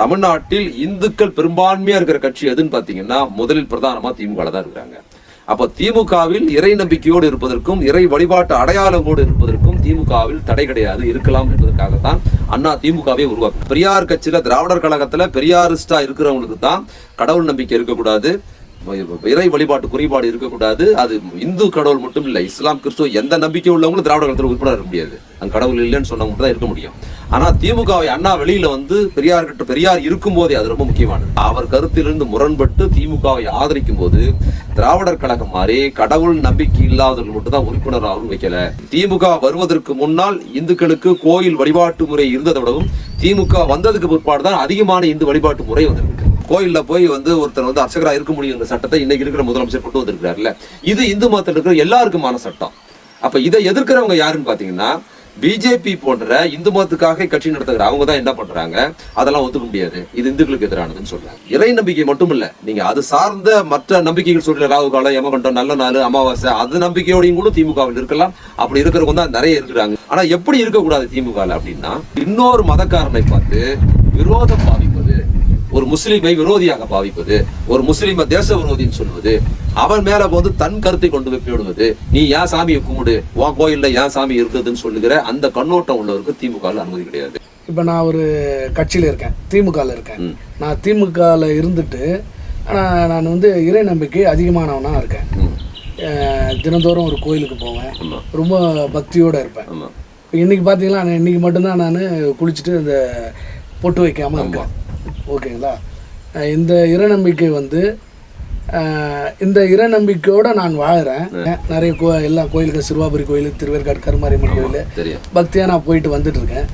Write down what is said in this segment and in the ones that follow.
தமிழ்நாட்டில் இந்துக்கள் பெரும்பான்மையா இருக்கிற கட்சி எதுன்னு பாத்தீங்கன்னா முதலில் பிரதானமா திமுக தான் இருக்கிறாங்க. அப்ப திமுகவில் இறை நம்பிக்கையோடு இருப்பதற்கும் இறை வழிபாட்டு அடையாளங்களோடு இருப்பதற்கும் திமுகவில் தடை கிடையாது இருக்கலாம் என்பதற்காகத்தான் அண்ணா திமுகவே உருவாக்கும் பெரியார் கட்சியில திராவிடர் கழகத்துல பெரியாரிஸ்டா இருக்கிறவங்களுக்கு தான் கடவுள் நம்பிக்கை இருக்கக்கூடாது இறை வழிபாட்டு குறைபாடு இருக்கக்கூடாது அது இந்து கடவுள் மட்டும் இல்லை இஸ்லாம் கிறிஸ்துவ எந்த நம்பிக்கை உள்ளவங்களும் திராவிட கழகத்தில் உட்பட இருக்க முடியாது. அந்த கடவுள் இல்லைன்னு சொன்னவங்க தான் இருக்க முடியும். ஆனா திமுகவை அண்ணா வெளியில வந்து பெரியார் கிட்ட பெரியார் இருக்கும் போதே அது ரொம்ப முக்கியமானது. அவர் கருத்திலிருந்து முரண்பட்டு திமுகவை ஆதரிக்கும் போது திராவிடர் கழகம் மாதிரி கடவுள் நம்பிக்கை இல்லாதவர்கள் மட்டும்தான் உறுப்பினராகவும் வைக்கல. திமுக வருவதற்கு முன்னால் இந்துக்களுக்கு கோயில் வழிபாட்டு முறை இருந்ததை விடவும் திமுக வந்ததுக்கு பிற்பாடு தான் அதிகமான இந்து வழிபாட்டு முறை வந்திருக்கு. கோயில்ல போய் வந்து ஒருத்தர் வந்து அர்ச்சகராக இருக்க முடியுங்கிற சட்டத்தை இன்னைக்கு இருக்கிற முதலமைச்சர் கொண்டு வந்திருக்கிறாருல. இது இந்து மதத்தில் இருக்கிற எல்லாருக்குமான சட்டம். அப்ப இதை எதிர்க்கிறவங்க யாருன்னு பாத்தீங்கன்னா பிஜேபி போன்ற இந்து மதத்துக்காக கட்சி நடத்துகிற அவங்க தான் என்ன பண்றாங்க? அதெல்லாம் ஒத்துக்க முடியாது. இது இந்துக்களுக்கு எதிரானதுன்னு சொல்றாங்க. இறை நம்பிக்கை மட்டும் இல்ல நீங்க அது சார்ந்த மற்ற நம்பிக்கைகள் சொல்ற ராகு காலம் யமகண்டம் நல்ல நாள் அமாவாசை அது நம்பிக்கையோடையும் கூட திமுகவில் இருக்கலாம். அப்படி இருக்கிறவங்க தான் நிறைய இருக்கிறாங்க. ஆனா எப்படி இருக்கக்கூடாது திமுக அப்படின்னா இன்னொரு மதக்காரனை பார்த்து விரோதம் பாவிப்பது ஒரு முஸ்லீமை விரோதியாக பாவிப்பது ஒரு முஸ்லீமை தேச விரோதின்னு சொல்வது அவன் மேல வந்து தன் கருத்தை கொண்டு போய் விடுவது நீ ஏன் சாமியை கும்பிடு. உன் கோயில்ல ஏன் சாமி இருக்குதுன்னு சொல்லுகிற அந்த கண்ணோட்டம் உள்ளவருக்கு திமுக அனுமதி கிடையாது. இப்போ நான் ஒரு கட்சியில் இருக்கேன். திமுகவில் இருக்கேன். நான் திமுகவில் இருந்துட்டு ஆனால் நான் வந்து இறை நம்பிக்கை அதிகமானவனாக இருக்கேன். தினந்தோறும் ஒரு கோயிலுக்கு போவேன். ரொம்ப பக்தியோடு இருப்பேன். இப்போ இன்றைக்கி பார்த்தீங்களா நான் இன்றைக்கி மட்டும்தான் நான் குளிச்சுட்டு இந்த பொட்டு வைக்காமல் இருக்கேன். ஓகேங்களா? இந்த இறை நம்பிக்கை வந்து இந்த இறை நம்பிக்கையோடு நான் வாழுறேன். நிறைய கோ எல்லா கோயிலுக்கு சிறுவாபுரி கோயில் திருவேற்காடு கருமாரியம்மன் கோயில் பக்தியாக நான் போயிட்டு வந்துட்டு இருக்கேன்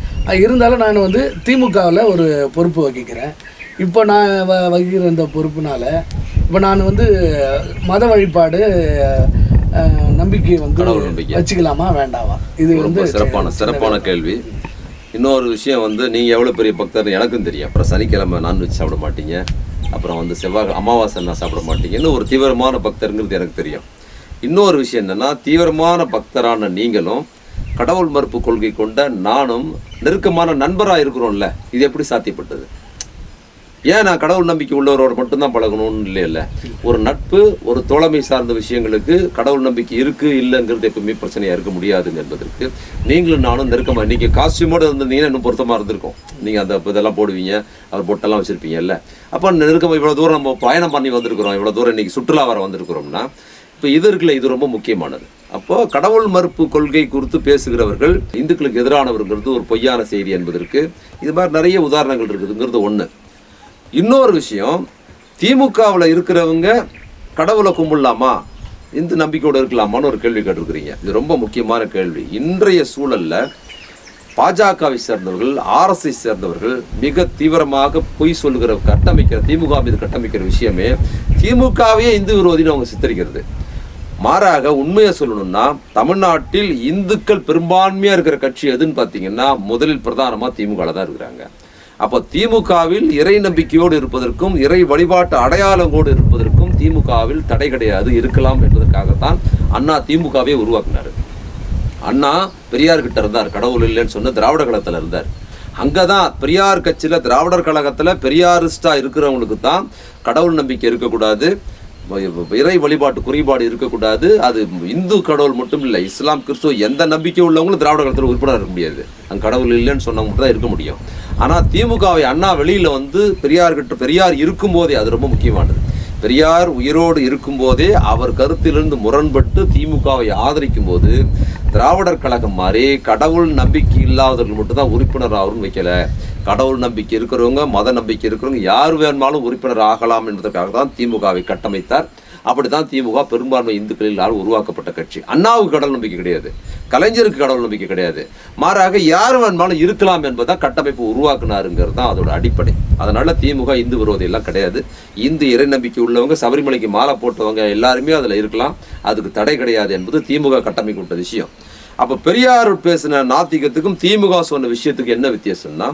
இருந்தாலும் நான் வந்து திமுகவில் ஒரு பொறுப்பு வகிக்கிறேன். இப்போ நான் வ வகிக்கிற இந்த பொறுப்புனால இப்போ நான் வந்து மத வழிபாடு நம்பிக்கை வந்து. வச்சுக்கலாமா வேண்டாமா? இது ரொம்ப வந்து சிறப்பான சிறப்பான கேள்வி. இன்னொரு விஷயம் வந்து நீங்க எவ்வளவு பெரிய பக்தர் எனக்கும் தெரியும். அப்புறம் சனிக்கிழமை நான்வெஜ் சாப்பிட மாட்டீங்க. அப்புறம் வந்து செவ்வாய் அமாவாசை நான் சாப்பிட மாட்டீங்கன்னு ஒரு தீவிரமான பக்தருங்கிறது எனக்கு தெரியும். இன்னொரு விஷயம் என்னன்னா தீவிரமான பக்தரான நீங்களும் கடவுள் மறுப்பு கொள்கை கொண்ட நானும் நெருக்கமான நண்பரா இருக்கிறோம்ல இது எப்படி சாத்தியப்பட்டது? ஏன் நான் கடவுள் நம்பிக்கை உள்ளவரோட மட்டும்தான் பழகணும்னு இல்லைல்ல ஒரு நட்பு ஒரு தோழமை சார்ந்த விஷயங்களுக்கு கடவுள் நம்பிக்கை இருக்கு இல்லைங்கிறது எப்பவுமே பிரச்சனையா இருக்க முடியாதுங்க என்பதற்கு நீங்களும் நானும் நெருக்கமா நீங்க காஸ்டியூமோட இருந்தீங்கன்னா இன்னும் பொருத்தமா இருந்திருக்கும். நீங்க அந்த இதெல்லாம் போடுவீங்க அவர் பொட்டெல்லாம் வச்சுருப்பீங்கல்ல. அப்போ நெருக்கமா இவ்வளவு தூரம் நம்ம பயணம் பண்ணி வந்திருக்கிறோம் இவ்வளவு தூரம் இன்னைக்கு சுற்றுலா வர வந்திருக்கிறோம்னா இப்போ இது இருக்குல்ல இது ரொம்ப முக்கியமானது. அப்போ கடவுள் மறுப்பு கொள்கை குறித்து பேசுகிறவர்கள் இந்துக்களுக்கு எதிரானவர்கிறது ஒரு பொய்யான செய்தி என்பதற்கு இது மாதிரி நிறைய உதாரணங்கள் இருக்குதுங்கிறது ஒன்று இன்னொரு விஷயம் திமுகவில் இருக்கிறவங்க கடவுளை கும்பிடலாமா? இந்து நம்பிக்கையோடு இருக்கலாமான்னு ஒரு கேள்வி கேட்டிருக்கிறீங்க. இது ரொம்ப முக்கியமான கேள்வி. இன்றைய சூழலில் பாஜகவை சேர்ந்தவர்கள் ஆர்எஸ்ஐ சேர்ந்தவர்கள் மிக தீவிரமாக பொய் சொல்லுகிற கட்டமைக்கிற திமுக மீது கட்டமைக்கிற விஷயமே திமுகவையே இந்து விரோதின்னு அவங்க சித்தரிக்கிறது. மாறாக உண்மையை சொல்லணும்னா தமிழ்நாட்டில் இந்துக்கள் பெரும்பான்மையாக இருக்கிற கட்சி எதுன்னு பார்த்தீங்கன்னா முதலில் பிரதானமாக திமுக தான் இருக்கிறாங்க. அப்போ திமுகவில் இறை நம்பிக்கையோடு இருப்பதற்கும் இறை வழிபாட்டு அடையாளங்களோடு இருப்பதற்கும் திமுகவில் தடை கிடையாது இருக்கலாம் என்பதற்காகத்தான் அண்ணா திமுகவே உருவாக்கினார். அண்ணா பெரியார் கிட்ட இருந்தார் கடவுள் இல்லைன்னு சொன்ன திராவிட கழகத்தில் இருந்தார். அங்கே தான் பெரியார் கட்சியில் திராவிடர் கழகத்தில் பெரியாரிஸ்டாக இருக்கிறவங்களுக்கு தான் கடவுள் நம்பிக்கை இருக்கக்கூடாது. இறை வழிபாட்டு குறைபாடு இருக்கக்கூடாது. அது இந்து கடவுள் மட்டும் இல்லை இஸ்லாம் கிறிஸ்துவ எந்த நம்பிக்கை உள்ளவங்களும் திராவிட கழகத்தில் உறுப்பினர் இருக்க முடியாது. அங்க கடவுள் இல்லைன்னு சொன்னவங்க மட்டும் தான் இருக்க முடியும். ஆனா திமுகவை அண்ணா வெளியில வந்து பெரியார் கிட்ட பெரியார் இருக்கும்போதே அது ரொம்ப முக்கியமானது. பெரியார் உயிரோடு இருக்கும்போதே அவர் கருத்திலிருந்து முரண்பட்டு திமுகவை ஆதரிக்கும் போது திராவிடர் கழகம் மாதிரி கடவுள் நம்பிக்கை இல்லாதவர்கள் மட்டும்தான் உறுப்பினர் ஆகும் வைக்கல. கடவுள் நம்பிக்கை இருக்கிறவங்க மத நம்பிக்கை இருக்கிறவங்க யார் வேணுமாலும் உறுப்பினர் ஆகலாம் என்பதற்காக தான் திமுகவை கட்டமைத்தார். அப்படித்தான் திமுக பெரும்பான்மை இந்துக்களில் உருவாக்கப்பட்ட கட்சி. அண்ணாவுக்கு கடவுள் நம்பிக்கை கிடையாது. கலைஞருக்கு கடவுள் நம்பிக்கை கிடையாது. மாறாக யார் வேணுமாலும் இருக்கலாம் என்பதுதான் கட்டமைப்பு உருவாக்குனாருங்கிறது தான் அதோட அடிப்படை. அதனால திமுக இந்து விரோதி எல்லாம் கிடையாது. இந்து இறை நம்பிக்கை உள்ளவங்க சபரிமலைக்கு மாலை போட்டவங்க எல்லாருமே அதில் இருக்கலாம். அதுக்கு தடை கிடையாது என்பது திமுக கட்டமைக்கப்பட்ட விஷயம். அப்போ பெரியார் பேசின நாத்திகத்துக்கும் திமுக சொன்ன விஷயத்துக்கு என்ன வித்தியாசம்னா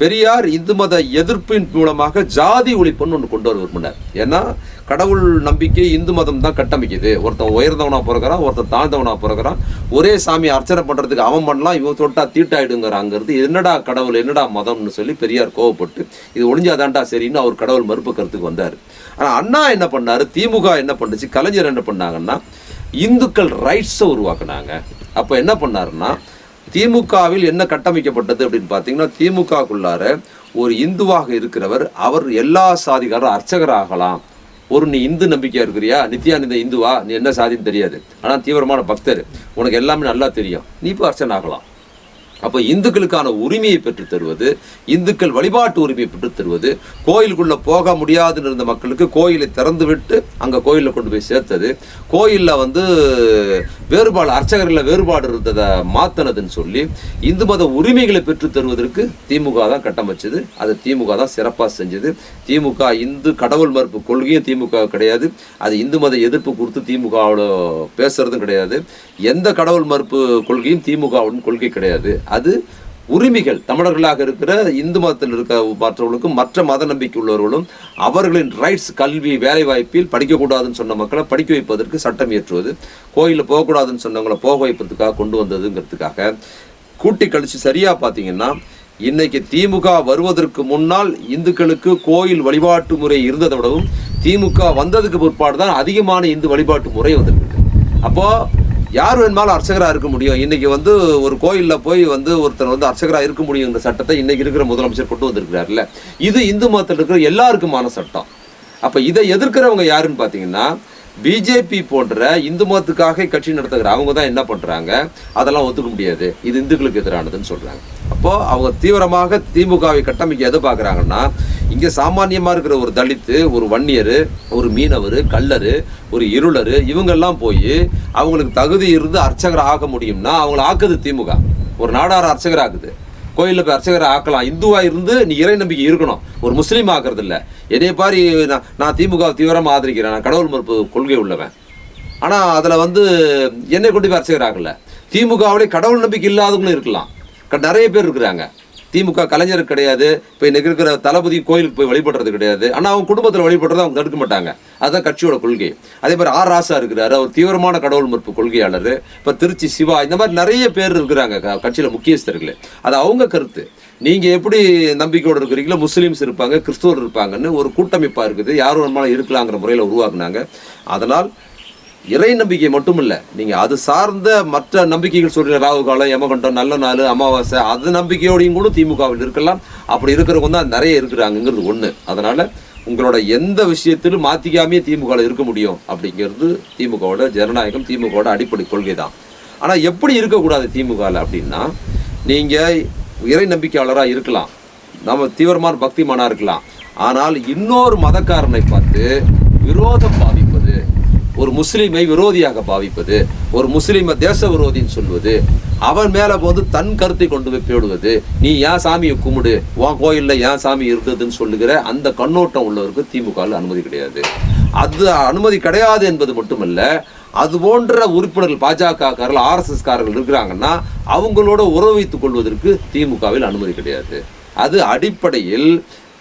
பெரியார் இந்து மத எதிர்ப்பின் மூலமாக ஜாதி ஒழிப்புன்னு ஒன்று கொண்டு வர விரும்பினார் ஏன்னா கடவுள் நம்பிக்கை இந்து மதம் தான் கட்டமைக்குது. ஒருத்தன் உயர்ந்தவனாக பிறகுறான் ஒருத்தன் தாழ்ந்தவனா பிறகுறான் ஒரே சாமி அர்ச்சனை பண்ணுறதுக்கு அவன் பண்ணலாம் இவன் தொட்டா தீட்டாயிடுங்கிறாங்கிறது என்னடா கடவுள் என்னடா மதம்னு சொல்லி பெரியார் கோவப்பட்டு இது ஒழிஞ்சாதான்டா சரின்னு அவர் கடவுள் மறுப்பு கருத்துக்கு வந்தார். ஆனால் அண்ணா என்ன பண்ணார் திமுக என்ன பண்ணுச்சு கலைஞர் என்ன பண்ணாங்கன்னா இந்துக்கள் ரைட்ஸை உருவாக்குனாங்க. அப்போ என்ன பண்ணாருன்னா திமுகவில் என்ன கட்டமைக்கப்பட்டது அப்படின்னு பார்த்தீங்கன்னா திமுகக்குள்ளார ஒரு இந்துவாக இருக்கிறவர் அவர் எல்லா சாதிகாரும் அர்ச்சகர் ஆகலாம் ஒரு நீ இந்து நம்பிக்கையாக இருக்கிறியா? நித்யானந்த இந்துவா? நீ என்ன சாதின்னு தெரியாது. ஆனால் தீவிரமான பக்தர். உனக்கு எல்லாமே நல்லா தெரியும். நீ இப்போ அர்ச்சனை ஆகலாம் அப்போ இந்துக்களுக்கான உரிமையை பெற்றுத் தருவது இந்துக்கள் வழிபாட்டு உரிமையை பெற்றுத் தருவது கோயிலுக்குள்ளே போக முடியாதுன்னு இருந்த மக்களுக்கு கோயிலை திறந்து விட்டு அங்கே கோயிலில் கொண்டு போய் சேர்த்தது. கோயிலில் வந்து வேறுபாடு அர்ச்சகர்களில் வேறுபாடு இருந்ததை மாத்தினதுன்னு சொல்லி இந்து மத உரிமைகளை பெற்றுத் தருவதற்கு திமுக தான் கட்டமைச்சது. அது திமுக தான் சிறப்பாக செஞ்சது. திமுக இந்து கடவுள் மறுப்பு கொள்கையும் திமுக கிடையாது. அது இந்து மத எதிர்ப்பு குறித்து திமுகவோட பேசுறதும் கிடையாது. எந்த கடவுள் மறுப்பு கொள்கையும் திமுகவுடன் கொள்கை கிடையாது. அது உரிமைகள் தமிழர்களாக இருக்கிற இந்து மதத்தில் இருக்க மற்றவர்களுக்கும் மற்ற மத நம்பிக்கை உள்ளவர்களும் அவர்களின் ரைட்ஸ் கல்வி வேலைவாய்ப்பில் படிக்கக்கூடாதுன்னு சொன்ன மக்களை படிக்க வைப்பதற்கு சட்டம் இயற்றுவது கோயிலில் போகக்கூடாதுன்னு சொன்னவங்களை போக வைப்பதற்காக கொண்டு வந்ததுங்கிறதுக்காக கூட்டி கழித்து சரியாக பார்த்தீங்கன்னா இன்னைக்கு திமுக வருவதற்கு முன்னால் இந்துக்களுக்கு கோயில் வழிபாட்டு முறை இருந்ததை விடவும் திமுக வந்ததுக்கு பிற்பாடு தான் அதிகமான இந்து வழிபாட்டு முறை வந்திருக்கு. அப்போ யார் வேணுமாலும் அர்ச்சகராக இருக்க முடியும். இன்றைக்கி வந்து ஒரு கோயிலில் போய் வந்து ஒருத்தர் வந்து அர்ச்சகராக இருக்க முடியுங்கிற சட்டத்தை இன்றைக்கி இருக்கிற முதலமைச்சர் கொண்டு வந்திருக்கிறார்ல. இது இந்து மதத்தில் இருக்கிற எல்லாருக்குமான சட்டம். அப்போ இதை எதிர்க்கிறவங்க யாருன்னு பார்த்தீங்கன்னா பிஜேபி போன்ற இந்து மதத்துக்காக கட்சி நடத்துகிற அவங்க தான் என்ன பண்ணுறாங்க அதெல்லாம் ஒத்துக்க முடியாது. இது இந்துக்களுக்கு எதிரானதுன்னு சொல்கிறாங்க அப்போ அவங்க தீவிரமாக திமுகவை கட்டமைக்க எதை பார்க்குறாங்கன்னா இங்கே சாமானியமாக இருக்கிற ஒரு தலித்து ஒரு வன்னியர் ஒரு மீனவர் கல்லர் ஒரு இருளர் இவங்கெல்லாம் போய் அவங்களுக்கு தகுதி இருந்து அர்ச்சகர் ஆக முடியும்னா அவங்கள ஆக்குது திமுக. ஒரு நாடார் அர்ச்சகர் ஆக்குது. கோயிலில் போய் அர்ச்சகரை ஆக்கலாம். இந்துவாக இருந்து நீ இறை நம்பிக்கை இருக்கணும். ஒரு முஸ்லீம் ஆக்குறது இல்லை என்னைய பாரு நான் நான் திமுக தீவிரமாக ஆதரிக்கிறேன். நான் கடவுள் மறுப்பு கொள்கை உள்ளவன். ஆனால் அதில் வந்து என்னை கொண்டு போய் அர்ச்சகர் ஆகலை திமுகவிலே கடவுள் நம்பிக்கை இல்லாதவங்களும் இருக்கலாம். நிறைய பேர் இருக்கிறாங்க. திமுக கலைஞர் கிடையாது இப்போ இன்னைக்கு இருக்கிற தளபதி கோயிலுக்கு போய் வழிபடுறது கிடையாது. ஆனால் அவங்க குடும்பத்தில் வழிபடுறதை அவங்க தடுக்க மாட்டாங்க. அதுதான் கட்சியோட கொள்கை. அதே மாதிரி ஆர் ராசா இருக்கிறாரு அவர் தீவிரமான கடவுள் மறுப்பு கொள்கையாளர். இப்போ திருச்சி சிவா இந்த மாதிரி நிறைய பேர் இருக்கிறாங்க க- முக்கியஸ்தர்கள். அது அவங்க கருத்து. நீங்கள் எப்படி நம்பிக்கையோடு இருக்கிறீங்களோ முஸ்லீம்ஸ் இருப்பாங்க கிறிஸ்துவர் இருப்பாங்கன்னு ஒரு கூட்டமைப்பாக இருக்குது. யாரும் நம்மளால் இருக்கலாங்கிற முறையில் உருவாக்குனாங்க. அதனால் இறை நம்பிக்கை மட்டும் நீங்கள் அது சார்ந்த மற்ற நம்பிக்கைகள் சொல்கிற ராகு காலம் யமகண்டம் நல்ல நாள் அமாவாசை அது நம்பிக்கையோடையும் கூட திமுகவில் இருக்கலாம். அப்படி இருக்கிறவங்க தான் நிறைய இருக்கிறாங்கங்கிறது ஒன்று அதனால் உங்களோட எந்த விஷயத்திலும் மாற்றிக்காமையே திமுக இருக்க முடியும் அப்படிங்கிறது திமுகவோட ஜனநாயகம் திமுகவோட அடிப்படை கொள்கை தான் ஆனால் எப்படி இருக்கக்கூடாது திமுகவில் அப்படின்னா நீங்கள் இறை நம்பிக்கையாளராக இருக்கலாம். நம்ம தீவிரமான பக்திமானாக இருக்கலாம். ஆனால் இன்னொரு மதக்காரனை பார்த்து விரோதம் பார்த்து ஒரு முஸ்லீமை விரோதியாக பாவிப்பது ஒரு முஸ்லீமை தேச விரோதின்னு சொல்வது அவன் மேலே போது தன் கருத்தை கொண்டு போய் போடுவது நீ ஏன் சாமியை கும்பிடு உன் கோயிலில் ஏன் சாமி இருந்ததுன்னு சொல்லுகிற அந்த கண்ணோட்டம் உள்ளவருக்கு திமுக அனுமதி கிடையாது. அது அனுமதி கிடையாது என்பது மட்டுமல்ல அது போன்ற உறுப்பினர்கள் பாஜக காரர்கள் ஆர்எஸ்எஸ் காரர்கள் இருக்கிறாங்கன்னா அவங்களோட உறவு வைத்துக் கொள்வதற்கு திமுகவில் அனுமதி கிடையாது. அது அடிப்படையில்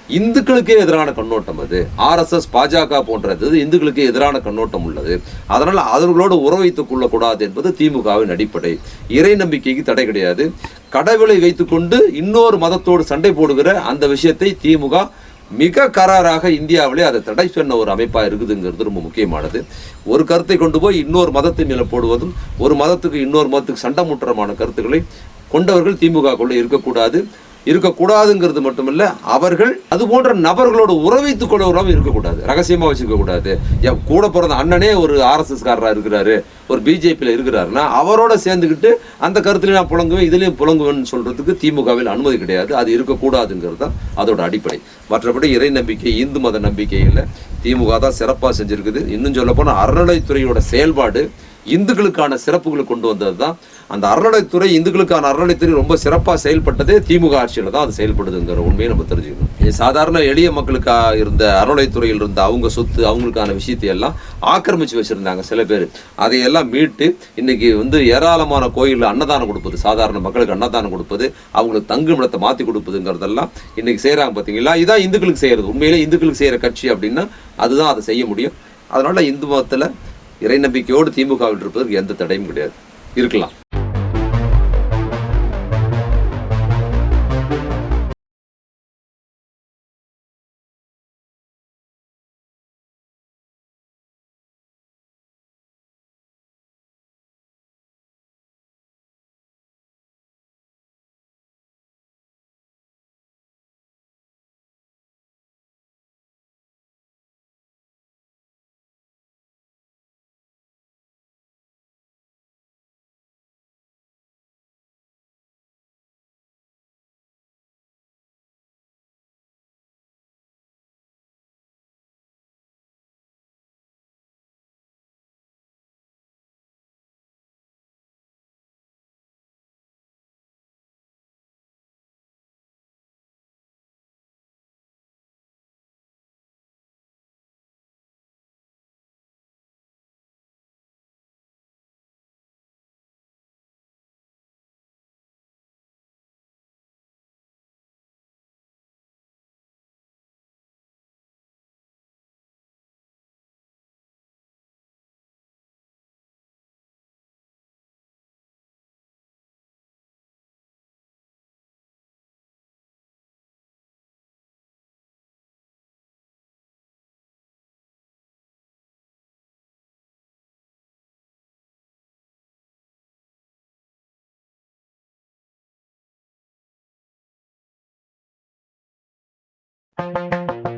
இந்துக்களுக்கே எதிரான கண்ணோட்டம் அது. ஆர்எஸ்எஸ் பாஜக போன்றது. இந்துக்களுக்கு எதிரான கண்ணோட்டம் உள்ளது. அதனால் அவர்களோடு உறவு வைத்துக் கொள்ளக்கூடாது என்பது திமுகவின் அடிப்படை. இறை நம்பிக்கைக்கு தடை கிடையாது. கடவுளை வைத்துக்கொண்டு இன்னொரு மதத்தோடு சண்டை போடுகிற அந்த விஷயத்தை திமுக மிக கராராக இந்தியாவிலே அதை தடை சொன்ன ஒரு அமைப்பாக இருக்குதுங்கிறது ரொம்ப முக்கியமானது. ஒரு கருத்தை கொண்டு போய் இன்னொரு மதத்தை மேலே போடுவதும் ஒரு மதத்துக்கு இன்னொரு மதத்துக்கு சண்டை முற்றமான கருத்துக்களை கொண்டவர்கள் திமுக இருக்கக்கூடாது. இருக்கக்கூடாதுங்கிறது மட்டுமல்ல அவர்கள் அது போன்ற நபர்களோட உறவைத்துக் கொள்ளவராகவும் இருக்கக்கூடாது ரகசியமாக வச்சுருக்க கூடாது. என் கூட பிறந்த அண்ணனே ஒரு ஆர்எஸ்எஸ் காரரா இருக்கிறாரு ஒரு பிஜேபியில் இருக்கிறாருன்னா அவரோட சேர்ந்துக்கிட்டு அந்த கருத்துலையும் நான் புழங்குவேன் இதுலேயும் புழங்குவேன்னு சொல்கிறதுக்கு திமுகவில் அனுமதி கிடையாது. அது இருக்கக்கூடாதுங்கிறது தான் அதோட அடிப்படை. மற்றபடி இறை நம்பிக்கை இந்து மத நம்பிக்கையில் திமுக தான் சிறப்பாக செஞ்சுருக்குது. இன்னும் சொல்லப்போனால் அறநிலைத்துறையோட செயல்பாடு இந்துக்களுக்கான சிறப்புகளை கொண்டு வந்தது தான். அந்த அறநிலைத்துறை இந்துக்களுக்கான அறநிலைத்துறை ரொம்ப சிறப்பாக செயல்பட்டதே திமுக ஆட்சியில் தான் அது செயல்படுதுங்கிற உண்மையை நம்ம தெரிஞ்சுக்கணும். சாதாரண எளிய மக்களுக்காக இருந்த அறநிலைத்துறையில் இருந்த அவங்க சொத்து அவங்களுக்கான விஷயத்தை எல்லாம் ஆக்கிரமிச்சு வச்சுருந்தாங்க சில பேர். அதையெல்லாம் மீட்டு இன்னைக்கு வந்து ஏராளமான கோயிலில் அன்னதானம் கொடுப்பது சாதாரண மக்களுக்கு அன்னதானம் கொடுப்பது அவங்களுக்கு தங்குமிடத்தை மாற்றி கொடுப்பதுங்கிறதெல்லாம் இன்னைக்கு செய்கிறாங்க பார்த்தீங்களா இதான் இந்துக்களுக்கு செய்கிறது உண்மையிலே இந்துக்களுக்கு செய்கிற கட்சி அப்படின்னா அதுதான் அதை செய்ய முடியும். அதனால இந்து மதத்தில் இறை நம்பிக்கையோடு திமுகவில் இருப்பதற்கு எந்த தடையும் கிடையாது. இருக்கலாம். Thank you.